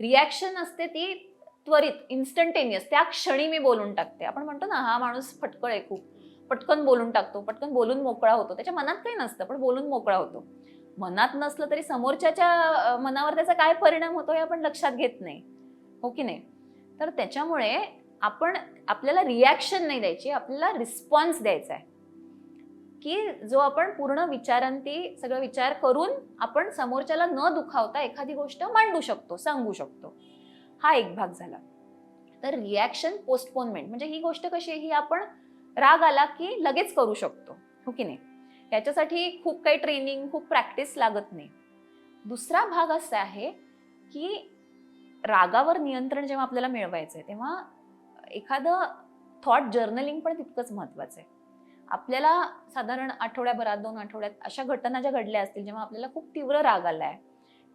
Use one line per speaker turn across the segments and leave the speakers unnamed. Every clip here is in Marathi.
रिॲक्शन असते ती त्वरित इन्स्टंटेनियस त्या क्षणी मी बोलून टाकते. आपण म्हणतो ना हा माणूस फटकळ आहे खूप. पटकन बोलून टाकतो पटकन बोलून मोकळा होतो. त्याच्या मनात काही नसतं पण बोलून मोकळा होतो. मनात नसलं तरी समोरच्याच्या मनावर त्याचा काय परिणाम होतो हे आपण लक्षात घेत नाही. हो की नाही? तर त्याच्यामुळे आपण आपल्याला रिॲक्शन नाही द्यायची आपल्याला रिस्पॉन्स द्यायचा आहे. की जो आपण पूर्ण विचारांती सगळं विचार करून आपण समोरच्याला न दुखावता एखादी गोष्ट मांडू शकतो सांगू शकतो. हा एक भाग झाला. तर रिॲक्शन पोस्टपोनमेंट म्हणजे ही गोष्ट कशी आहे? ही आपण राग आला की लगेच करू शकतो. हो की नाही? याच्यासाठी खूप काही ट्रेनिंग खूप प्रॅक्टिस लागत नाही. दुसरा भाग असा आहे की रागावर नियंत्रण जेव्हा आपल्याला मिळवायचं आहे तेव्हा एखादं थॉट जर्नलिंग पण तितकंच महत्त्वाचं आहे. आपल्याला साधारण आठवड्याभरात दोन आठवड्यात अशा घटना ज्या घडल्या असतील जेव्हा आपल्याला खूप तीव्र राग आलाय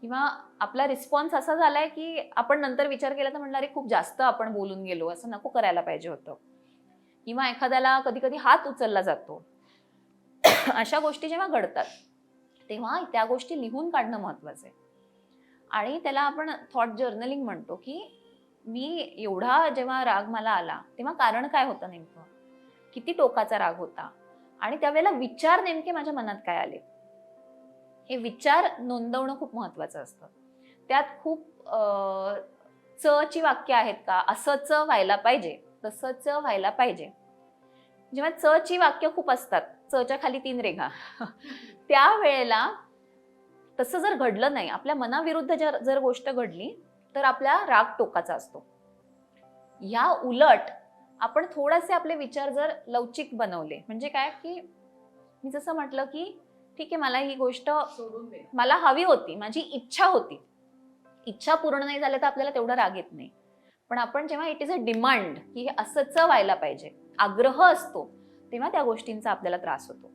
किंवा आपला रिस्पॉन्स असा झालाय की आपण नंतर विचार केला तर म्हणणार खूप जास्त आपण बोलून गेलो असं नको करायला पाहिजे होतं. किंवा एखाद्याला कधी कधी हात उचलला जातो. अशा गोष्टी जेव्हा घडतात तेव्हा त्या गोष्टी लिहून काढणं महत्वाचं आहे. आणि त्याला आपण थॉट जर्नलिंग म्हणतो की मी एवढा जेव्हा राग मला आला तेव्हा कारण काय होतं नेमकं? किती टोकाचा राग होता. आणि त्यावेळेला विचार नेमके माझ्या मनात काय आले? हे विचार नोंदवणं खूप महत्वाचं असतं. त्यात खूप च ची वाक्य आहेत का? असंच व्हायला पाहिजे तसंच व्हायला पाहिजे. जेव्हा च ची वाक्य खूप असतात चच्या खाली तीन रेघा. त्यावेळेला तसं जर घडलं नाही आपल्या मनाविरुद्ध जर जर गोष्ट घडली तर आपला राग टोकाचा असतो. या उलट आपण थोडेसे आपले विचार जर लवचिक बनवले म्हणजे काय की मी जसं म्हटलं की ठीक आहे मला ही गोष्ट मला हवी होती माझी इच्छा होती. इच्छा पूर्ण नाही झाल्या तर आपल्याला तेवढा राग येत नाही. पण आपण जेव्हा इट इज अ डिमांड की हे असंच व्हायला पाहिजे आग्रह असतो तेव्हा त्या गोष्टींचा आपल्याला त्रास होतो.